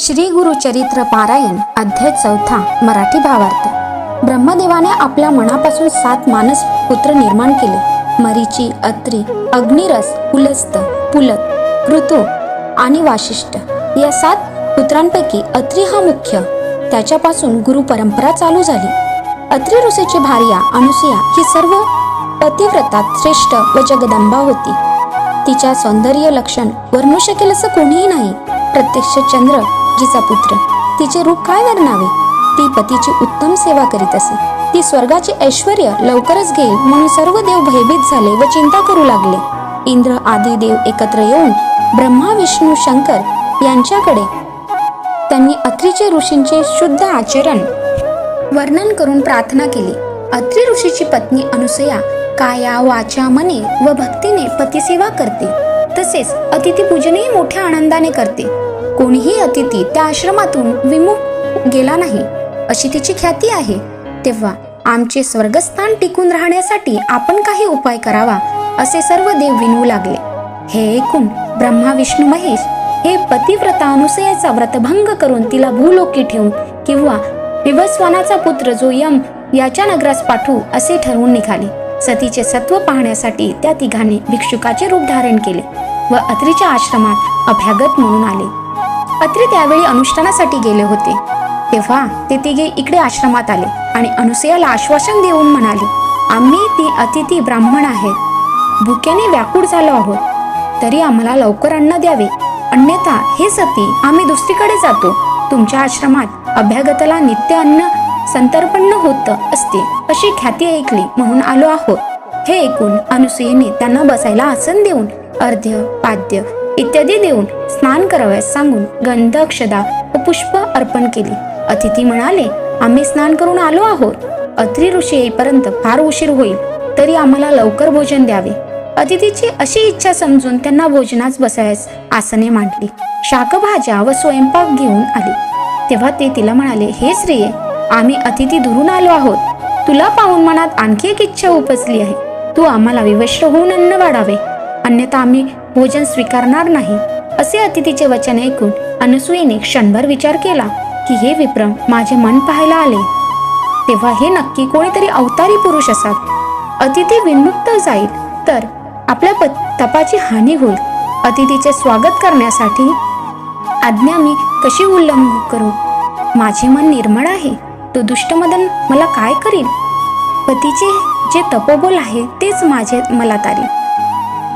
श्री गुरुचरित्र पारायण अध्याय चौथा मराठी भावार्थ. ब्रह्मदेवाने आपल्या मनापासून सात मानस पुत्र निर्माण केले. मरीची अत्री अग्निरस पुलस्त पुलक कृतो आणि वाशिष्ठ या सात पुत्रांपैकी अत्री हा मुख्य. त्याच्यापासून गुरु परंपरा चालू झाली. अत्री ऋषीची भार्या अनुसुया ही सर्व पतिव्रतात श्रेष्ठ व जगदंबा होती. तिच्या सौंदर्य लक्षण वर्णू शकेल असं कोणीही नाही. प्रत्यक्ष चंद्र जिचा पुत्र. तिचे रूप काय वर्णावे? ती पतीची उत्तम सेवा करीत असे. ती स्वर्गाचे ऐश्वर लवकरच घेईल म्हणून सर्व देव भयभीत झाले व चिंता करू लागले. इंद्र आदी देव एकत्र येऊन ब्रह्मा विष्णू शंकर यांच्याकडे त्यांनी अत्रीचे ऋषींचे शुद्ध आचरण वर्णन करून प्रार्थना केली. अत्री ऋषीची पत्नी अनुसया काया वाचा मने व भक्तीने पतिसेवा करते. तसेच अतिथी पूजनही मोठ्या आनंदाने करते. कोणीही अतिथी त्या आश्रमातून विमुख गेला नाही अशी तिची ख्याती आहे. तेव्हा आमचे स्वर्गस्थान टिकून राहण्यासाठी आपण काही उपाय करावा असे सर्व देव विनू लागले. हे ऐकून ब्रह्मा विष्णू महेश हे पतिव्रता अनुसयाचा व्रतभंग करून तिला भूलोकी ठेवून किंवा विवस्वानाचा पुत्र जो यम याच्या नगरास पाठवू असे ठरवून निघाले. सतीचे सत्व पाहण्यासाठी त्या तिघांनी भिक्षुकाचे रूप धारण केले व अत्रीच्या आश्रमात अभ्यागत म्हणून आले. अत्रे त्यावेळी अनुष्ठानासाठी गेले होते. तेव्हा ते तिघे इकडे आश्रमात आले आणि अनुसयाला आश्वासन देऊन म्हणाले आम्ही ती अतिथी ब्राह्मण आहेत. भुक्याने व्याकुळ झालो आहोत. तरी आम्हाला लवकर अन्न द्यावे. अन्यथा हे सती आम्ही दुसरीकडे जातो. तुमच्या आश्रमात अभ्यागताला नित्य अन्न संतर्पन्न होत असते अशी ख्याती ऐकली म्हणून आलो आहोत. हे ऐकून अनुसुयेने त्यांना बसायला आसन देऊन अर्ध्य पाद्य इत्यादी देऊन स्नान करावयास सांगून गंध अक्षदा व पुष्प अर्पण केली. अतिथी म्हणाले आम्ही स्नान करून आलो आहोत. अत्री ऋषी येईपर्यंत फार उशीर होईल. तरी आम्हाला लवकर भोजन द्यावे. अतिथीची अशी इच्छा समजून त्यांना भोजनास बसायस आसने मांडली. शाकभाज्या व स्वयंपाक घेऊन आली. तेव्हा ते तिला म्हणाले हे स्त्रिये आम्ही अतिथी दुरून आलो आहोत. तुला पाहून मनात आणखी एक इच्छा उपसली आहे. तू आम्हाला विवश होऊन अन्न वाढावे. अन्यथा आम्ही भोजन स्वीकारणार नाही असे अतिथीचे वचन ऐकून अनसुयेने क्षणभर विचार केला की हे विप्रम माझे मन पाहायला आले. तेव्हा हे नक्की कोणीतरी अवतारी पुरुष असात अतिथी विनमुक्त जाईल तर आपल्या तपाची हानी होईल. अतिथीचे स्वागत करण्यासाठी आज्ञा मी कशी उल्लंघन करू? माझे मन निर्मळ आहे तो दुष्टमदन मला काय करील पतीचे जे तपोबोल आहे तेच माझे मला तारील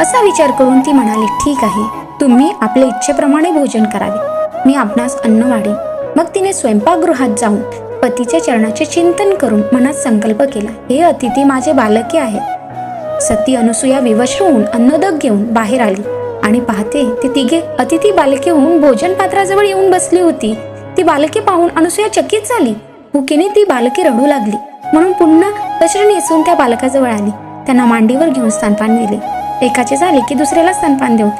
असा विचार करून ती म्हणाली ठीक आहे तुम्ही आपल्या इच्छेप्रमाणे भोजन करावे. मी आपणास अन्न वाढेन. मग तिने स्वयंपाकगृहात जाऊन पतीच्या चरणाचे चिंतन करून मनात संकल्प केला हे अतिथी माझे बालके आहेत. सती अनुसूया विवश होऊन अन्नदक घेऊन बाहेर आली आणि पाहते ते तिघे अतिथी बालके होऊन भोजन पात्राजवळ येऊन बसली होती. ती बालके पाहून अनुसूया चकित झाली. भुकेने ती बालके रडू लागली. म्हणून पुन्हा वस्त्र नेसून त्या बालकाजवळ आली. त्यांना मांडीवर घेऊन स्थानपान दिले एकाचे झाले की दुसऱ्याला स्तनपान देऊन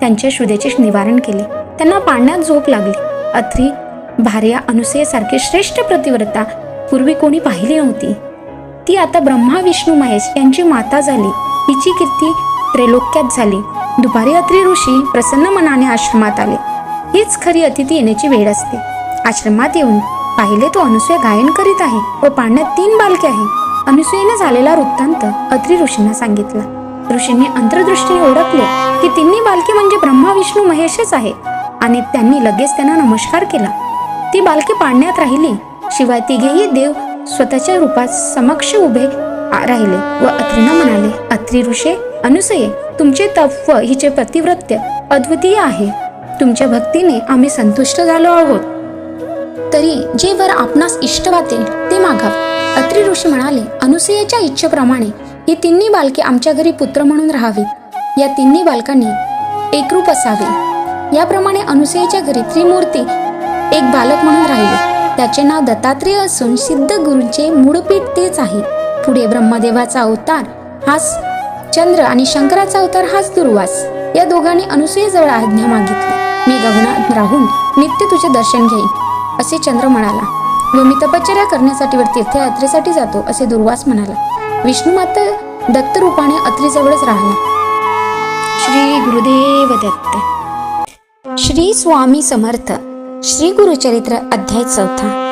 त्यांच्या शुद्धेचे निवारण केले. त्यांना पाण्यात झोप लागली. अत्री भार्या अनुसयेसारखी श्रेष्ठ प्रतिव्रता पूर्वी कोणी पाहिली नव्हती. ती आता ब्रह्मा विष्णू महेश यांची माता झाली. हिची कीर्ती त्रैलोक्यात झाली. दुपारी अत्रि ऋषी प्रसन्न मनाने आश्रमात आले. हीच खरी अतिथी येण्याची वेळ असते. आश्रमात येऊन पाहिले तो अनुसूया गायन करीत आहे व पाण्यात तीन बालके आहे. अनुसूयेने झालेला वृत्तांत अत्रि ऋषींना सांगितला. ऋषींनी अंतर्दृष्टीने ओळखले की तिन्ही बालके म्हणजे ब्रह्मा विष्णू महेशच आहे. आणि त्यांनी लगेच त्यांना नमस्कार केला. ती बालके पाळण्यात राहिली. शिवाय तिघेही देव स्वतःच्या रूपात समक्ष उभे राहिले व अत्रीना म्हणाले अत्रि ऋषे अनुसये तुमचे तप व हिचे प्रतिवृत्य अद्वितीय आहे. तुमच्या भक्तीने आम्ही संतुष्ट झालो आहोत. तरी जे वर आपणास इष्ट वाटेल ते मागाव. अत्रि ऋषी म्हणाले अनुसयेच्या इच्छेप्रमाणे ही तिन्ही बालके आमच्या घरी पुत्र म्हणून राहावीत. या तिन्ही बालकांनी एकरूप असावे. याप्रमाणे अनुसयेच्या घरी त्रिमूर्ती एक बालक म्हणून राहिले. त्याचे नाव दत्तात्रेय असून सिद्ध गुरूंचे मूळपीठ तेच आहे. पुढे ब्रह्मदेवाचा अवतार हाच चंद्र आणि शंकराचा अवतार हाच दुर्वास. या दोघांनी अनुसयेजवळ आज्ञा मागितली. मी गगनात राहून नित्य तुझे दर्शन घेईन असे चंद्र म्हणाला. व मी तपश्चर्या करण्यासाठी व तीर्थयात्रेसाठी जातो असे दुर्वास म्हणाला. विष्णू मात्र दत्तरूपाने अत्रीजवळच राहिला. श्री गुरुदेव दत्त. श्री स्वामी समर्थ. श्री गुरुचरित्र अध्याय चौथा.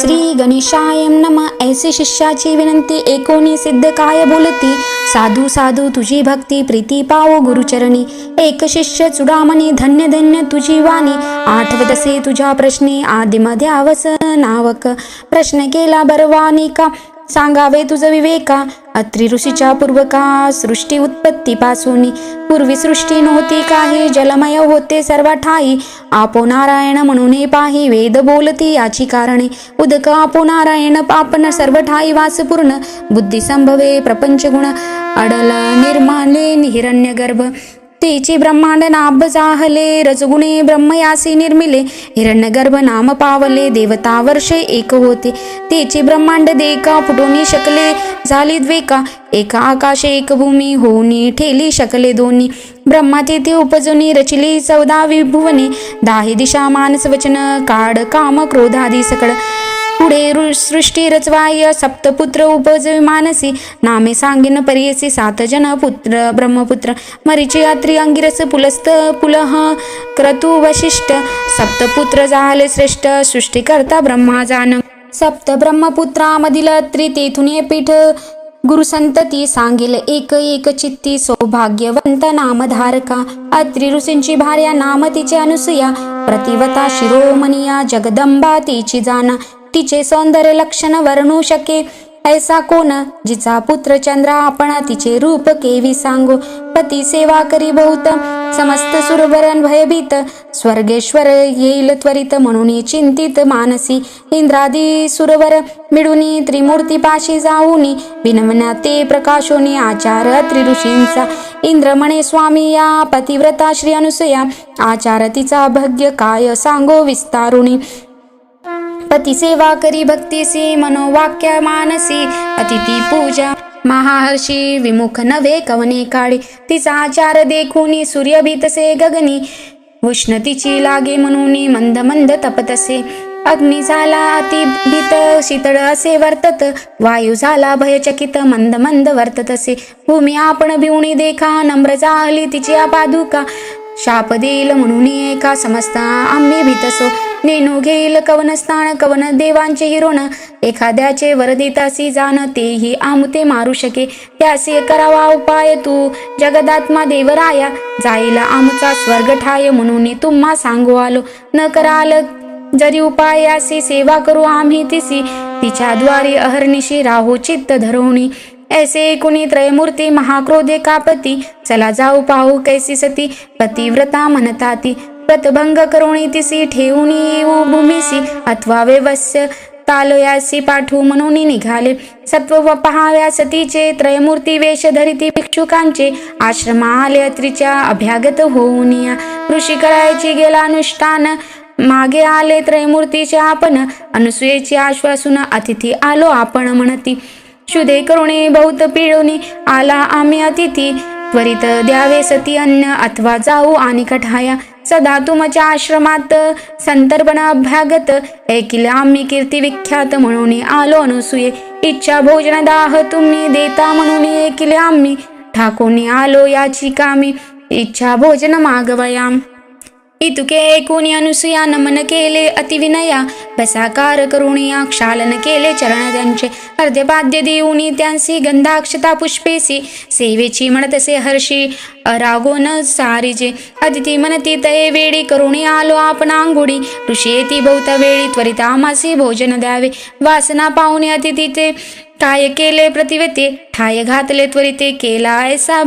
श्री गणेशाय नम. ऐसे शिष्याची विनंती एकोणी सिद्ध काय बोलती? साधू साधू तुझी भक्ती प्रीती पावो गुरुचरणी. एक शिष्य चुडामणी धन्य धन्य तुझी वाणी. आठवत असे तुझ्या प्रश्ने आदिमध्ये आवस नावक. प्रश्न केला बरवानी का सांगावे तुझ विवेका. अत्री ऋषीच्या पूर्वका सृष्टी उत्पत्तीपासून. पूर्वी सृष्टी नव्हती काही जलमय होते सर्व ठाई आपो नारायण म्हणून पाही वेद बोलती याची कारणे. उदक आपो नारायण पापन सर्व ठाई वास पूर्ण बुद्धी संभवे प्रपंच गुण अडल निर्माले हिरण्य गर्भ तेची ब्रह्मांड नाभ जाहले रजगुणे ब्रह्मयासी निर्मिले हिरण्यगर्भ नाम पावले देवता वर्षे एक होते तेची ब्रह्मांड देका फुटोनी शकले झाली द्वेका एका आकाशे एक भूमी होऊनी ठेली शकले दोन्ही ब्रह्मा तेथे उपजूनी रचली चौदा विभुवने दाही दिशा मानस वचन काड काम क्रोधादी सकळ पुढे रु- सृष्टी रचवाय सप्तपुत्र उपज मानसी नामे सांगेन परियसी सात जन पुत्र ब्रह्मपुत्र मरीची अत्री अंगिरस पुलस्त पुलह क्रतु वशिष्ठ सप्तपुत्र झाले श्रेष्ठ सृष्टीकर्ता ब्रह्मा जान। सप्त ब्रह्मपुत्रामधील अत्री तेथून पीठ गुरुसंतती सांगेल एक एक चित्ती सौभाग्यवंत नामधारका अत्रि ऋषींची भार्या नाम तिचे अनुसया प्रतिवता शिरोमनिया जगदंबा तिची जाना। तिचे सौंदर्य लक्षण वर्णू शके ऐसा कोण? जिचा पुत्र चंद्रा आपण तिचे रूप केवी सांगो. पती सेवा करी बहुत. समस्त सुरवरण भयभीत. स्वर्गेश्वर येईल त्वरित म्हणून चिंतित मानसी. इंद्रादी सुरवर मिळूनी त्रिमूर्ती पाशी जाऊनी. विनवना ते प्रकाशोनी आचार त्रिऋषींचा. इंद्रमणे इंद्र म्हणे स्वामी या पतिव्रता श्री अनुसया. आचार तिचा भग्य काय सांगो विस्तारुणी पती सेवा करी भक्तीसी मनोवाक्य मानसी अतिथी पूजा। महाहर्षी विमुख नवे कवने काळी तिचा आचार देखुनी सूर्य भीतसे गगनी। उष्ण तिची लागे म्हणून मंद मंद तपतसे अग्नी झाला अति भीत शीतळ असे वर्तत। वायू झाला भयचकित मंद मंद वर्तत असे। भूमी आपण भिवणी देखा नम्र झाली तिची पादुका शाप देईल म्हणून एका समजता आम्ही भीतसो नेणू घेईल कवन स्थान कवन देवांचे हिरोण. एखाद्याचे वर देतासी जाण तेही आमते मारू शके. त्यासे करावा उपाय तू जगदात्मा देवराया. जाईल आमचा स्वर्ग ठाय म्हणून तुम्हा सांगू आलो न कराल जरी उपायासी सेवा करू आम्ही तिसी. तिच्या द्वारे अहर्निशी राहू चित्त धरवणी. ऐसे कुणी त्रयमूर्ती महाक्रोधे कापती. चला जाऊ पाहू कैसी सती. पतिव्रता म्हणताती व्रतभंग करोणी तिसी ठेवून येऊ भूमिसी. अथवा व्यवस्य तालयासी पाठवू म्हणून निघाले. सत्व व पहाव्या सतीचे त्रयमूर्ती वेश धरिती भिक्षुकांचे. आश्रमा आले अत्रीच्या अभ्यागत होऊन या. ऋषी करायची गेला अनुष्ठान. मागे आले त्रयमूर्तीचे आपण अनुसुयेची आश्वासून अतिथी आलो आपण म्हणती. शुदे करुणे बहुत पिळवणी आला आम्ही अतिथी. त्वरित द्यावे सती अन्न अथवा जाऊ आणि कठाया. सदा तुमच्या आश्रमात संतर्पण अभ्यागत ऐकिले आम्ही कीर्ती विख्यात म्हणून आलो अनुसूये इच्छा भोजन दाह तुम्ही देता म्हणून ऐकिले आम्ही ठाकून आलो याची कामी इच्छा भोजन मागवयाम. इतुके ऐकून अनुसुया नमन केले अतिविनया बसाकार करुणिया क्षालन केले चरण त्यांचे. अर्ध्यपाद्य देऊनी त्यांसी गंधाक्षता पुष्पेसी सेवेची म्हणतसे हर्षी अरागोन सारीजे. अतिथी म्हणती तये वेळी करुणी आलो आपण आंघोळी ऋषी येती बहुत वेळी त्वरित आमासी भोजन द्यावे. वासना पाहुणे अतिथीचे काय केले प्रतिवेते ठाय घातले त्वरिते केला ऐसा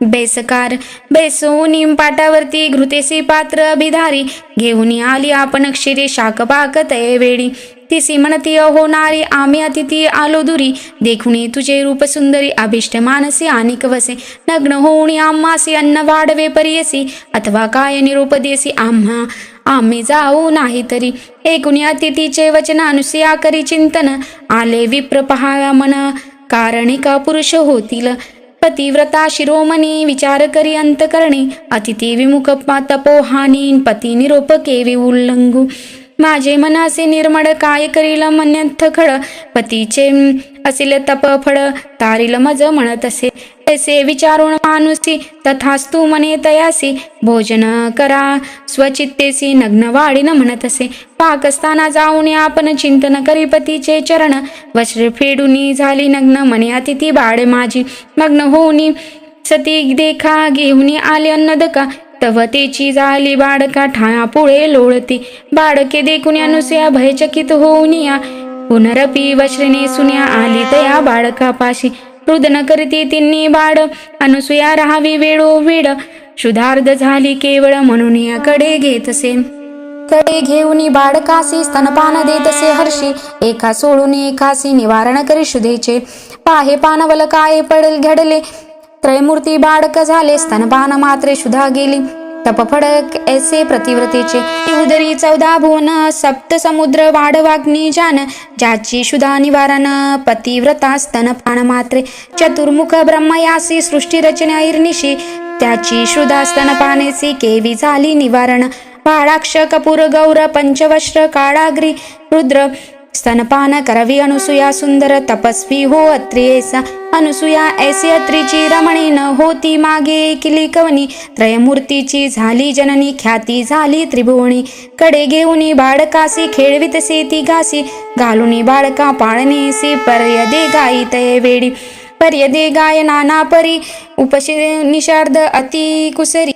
बेसकार. बेसोनी पाटावरती घृतेसी पात्र अभिधारी घेऊन आली आपण क्षिरी शाकपाक तये वेळी तिसी म्हणती होणारी आम्ही अतिथी आलो दुरी देखुनी तुझे रूप सुंदरी अभिष्ट मानसी आणि कवसे नग्न होऊन आम्हासी अन्न वाढवे परियसी. अथवा काय निरूप देसी आम्हा? आम्ही जाऊ नाही तरी. एकूणी अतिथीचे वचन अनुसया करी चिंतन. आले विप्र पहाव्या मन कारणिका पुरुष होतील. पतिव्रता शिरोमणी विचार करी अंतकरणी अतिथी विमुख तपोहानी पती निरोपके केवी माझे मनासे निर्मळ काय करील मन्यथ खळ पतीचे असेल तप फळ तारील मज म्हणत असे. ऐसे विचारून मानुसी तथास्तु मने तयासी. भोजन करा स्वचित्तेसी नग्न वाढीन म्हणत असे. पाकस्ताना जाऊन आपण चिंतन करी पतीचे चरण. वस्त्र फेडूनी झाली नग्न मने अतिथी बाळे माझी. मग्न होऊनी सती देखा घेऊन आले अन्न दका तेची झाली बाडका ठाया पुळे लोळती. बाडके देखून अनुसया भयचकित होऊन या. पुनरपी वश्रने सुन्या आली तया बाळका पाशी रुदन करती तिन्ही बाड अनुसुया राहावी वेळो वेळ शुद्धार्ध झाली केवळ म्हणून याकडे घेतसे कडे घेऊन बाडकासी स्तनपान देतसे हर्षी. एका सोडून एकासी निवारण करी शुधेचे. पाहे पानवल काय पडल घडले. त्रयमूर्ती बाडक झाले स्तनपान मात्रे शुधा गेली. तपफडक ऐसे प्रतिव्रतेचे उदरी चौदा भुवन सप्त समुद्र वाढवाग्नी जान ज्याची शुधा निवारण पतिव्रता स्तनपान मात्रे चतुर्मुख ब्रह्मयासी सृष्टी रचना ईर्निशी त्याची शुधा स्तनपानेसी केवी झाली निवारण बाळाक्ष कपूर गौर पंचवस्त्र काळाग्री रुद्र स्तनपान करवी अनुसुया सुंदर तपस्वी हो अत्रियेसा अनुसुया ऐसे अत्रीची रमणी न होती मागे किली कवनी। त्रयमूर्तीची झाली जननी ख्याती झाली त्रिभुवनी। कडे घेऊनी बाळकासी खेळवितसे ती घासी घालुनी बाळका पाळणेसी पर्यदे गाई तये वेडी। पर्यदे गाय नाना परी। उपशे निषार्द अति कुसरी।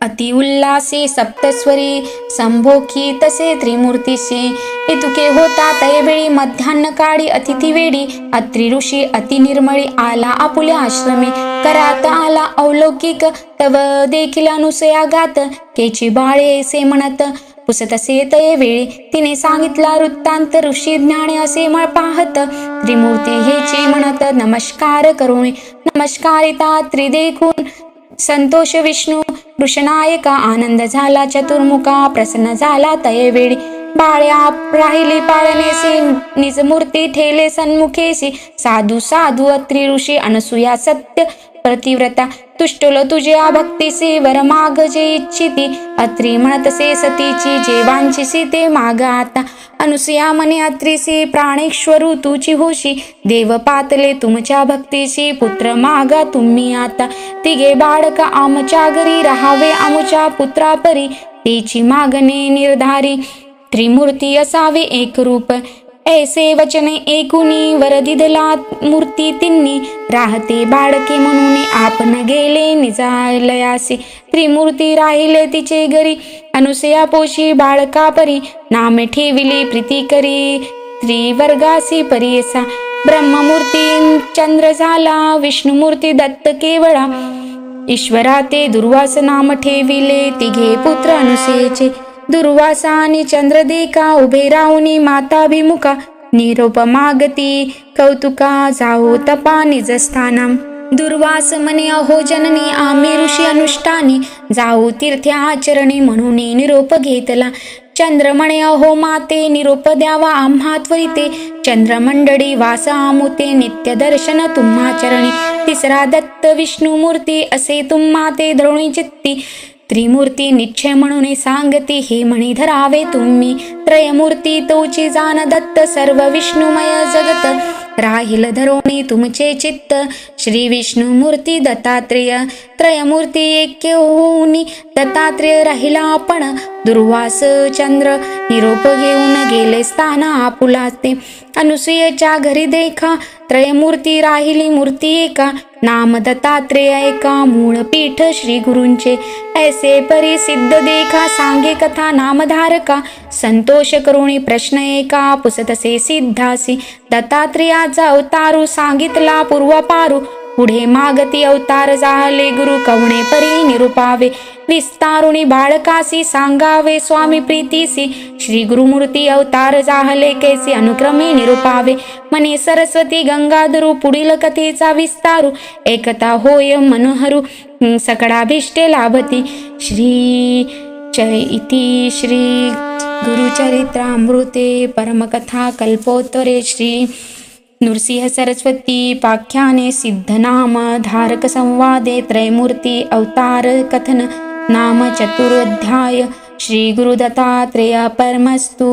अतिउल्लासे सप्तस्वरी संभोखी तसे त्रिमूर्तीशी। इतुके होता तयवेळी मध्यान्न काळी अतिथी वेडी अत्रि ऋषी अति निर्मळी आला आपुल्या आश्रमी। करात आला अवलौकिक तव देखील अनुसयागात। केची बाळे से म्हणत पुसतसे तये वेळी तिने सांगितला वृत्तांत ऋषी ज्ञाने असे मळ पाहत। त्रिमूर्ती हेची म्हणत नमस्कार करुणी। नमस्कारिता त्रिदेखून। संतोष विष्णू कृष्णायका आनंद झाला चतुर्मुखा प्रसन्न झाला तयवेळी बाळ्या राहिली पाळणेसी निज मूर्ती ठेले सन्मुखेसी साधू साधू अत्रि ऋषी अनसुया सत्य प्रतिव्रता. तुष्टल तुझ्या भक्तीसी वर माग जे इच्छिती. अत्रि म्हणतसे सतीची जे वांछिसी ते माग आता. अनुसया मने अत्रिसी प्राणेश्वरू तुची होशी. देव पातले तुमच्या भक्तीशी पुत्र मागा तुम्ही आता. तिघे बाळक आमच्या घरी राहावे आमच्या पुत्रापरी. तिची मागणे निर्धारी. त्रिमूर्ती असावे एक रूप. ऐसे वचने ऐकुनी वरदिदला मूर्ती तिन्नी राहते बाळके म्हणून आपण गेले निजालयासी. त्रिमूर्ती राहिले तिचे घरी. अनुसया पोशी बाळका परी. नामे ठेविली प्रीती करी. त्रिवर्गासी परियसा. ब्रह्ममूर्ती चंद्र झाला. विष्णुमूर्ती दत्त केवळा. ईश्वरा ते दुर्वास नाम ठेविले तिघे पुत्र अनुसेचे. दुर्वासा आणि चंद्रदेखा उभे राहुनी माताभिमुखा निरोप मागती कौतुका जाओ तपा निजस्थानम। दुर्वास मने अहो जननी आम्ही ऋषी अनुष्ठानी जाऊ तीर्थ आचरणी म्हणून निरोप घेतला। चंद्रमणे अहो माते निरोप द्यावा आम्हा त्वरिते। चंद्रमंडळी वास आमुते नित्य दर्शन तुम्हा चरणी। तिसरा दत्त विष्णू मूर्ती असे तुम्हा ते द्रोणी चित्ती। त्रिमूर्ती निश्चय म्हणून सांगती हे म्हणी धरावे तुम्ही. त्रयमूर्ती तोची जाण दत्त सर्व विष्णुमय जगत. राहील धरोणी तुमचे चित्त. श्री विष्णू मूर्ती दत्तात्रेय त्रयमूर्ती ऐक्य होऊनी. दत्तात्रेय राहिला आपण दुर्वास चंद्र. निरोप घेऊन गेले स्थान आपुला ते घरी देखा त्रयमूर्ती राहिली मूर्ती एका. नाम दत्तात्रेय एका मूळ पीठ श्री गुरूंचे. ऐसे परिसिद्ध देखा सांगे कथा नामधारका. संतोष करुणी प्रश्न एका पुसतसे सिद्धासी. माझा अवतारू सांगितला पूर्वपारू पुढे मागती अवतार झाले गुरु कवणे परी निरुपावे. विस्तारुणी बाळकासी सांगावे स्वामी प्रीतीसी. श्री गुरुमूर्ती अवतार जाहले कैसे अनुक्रमे निरुपावे. मने सरस्वती गंगाधरू पुढील कथेचा विस्तारू. एकता होय मनोहरू सकडाभिष्टे लाभती. श्री च इति श्री गुरुचरित्रामृते परमकथा कल्पोत्तरे श्री नृसिंह सरस्वती पाख्याने सिद्धनाम धारक संवादे त्रयमूर्ती अवतार कथन नाम चतुरोध्याय श्री गुरु दत्तात्रेय परमस्तु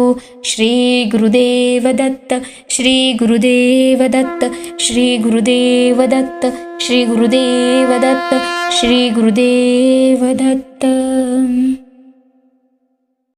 श्री गुरुदेव दत्त श्री गुरुदेव दत्त श्री गुरुदेव दत्त श्री गुरुदेव दत्त श्री गुरुदेव दत्त।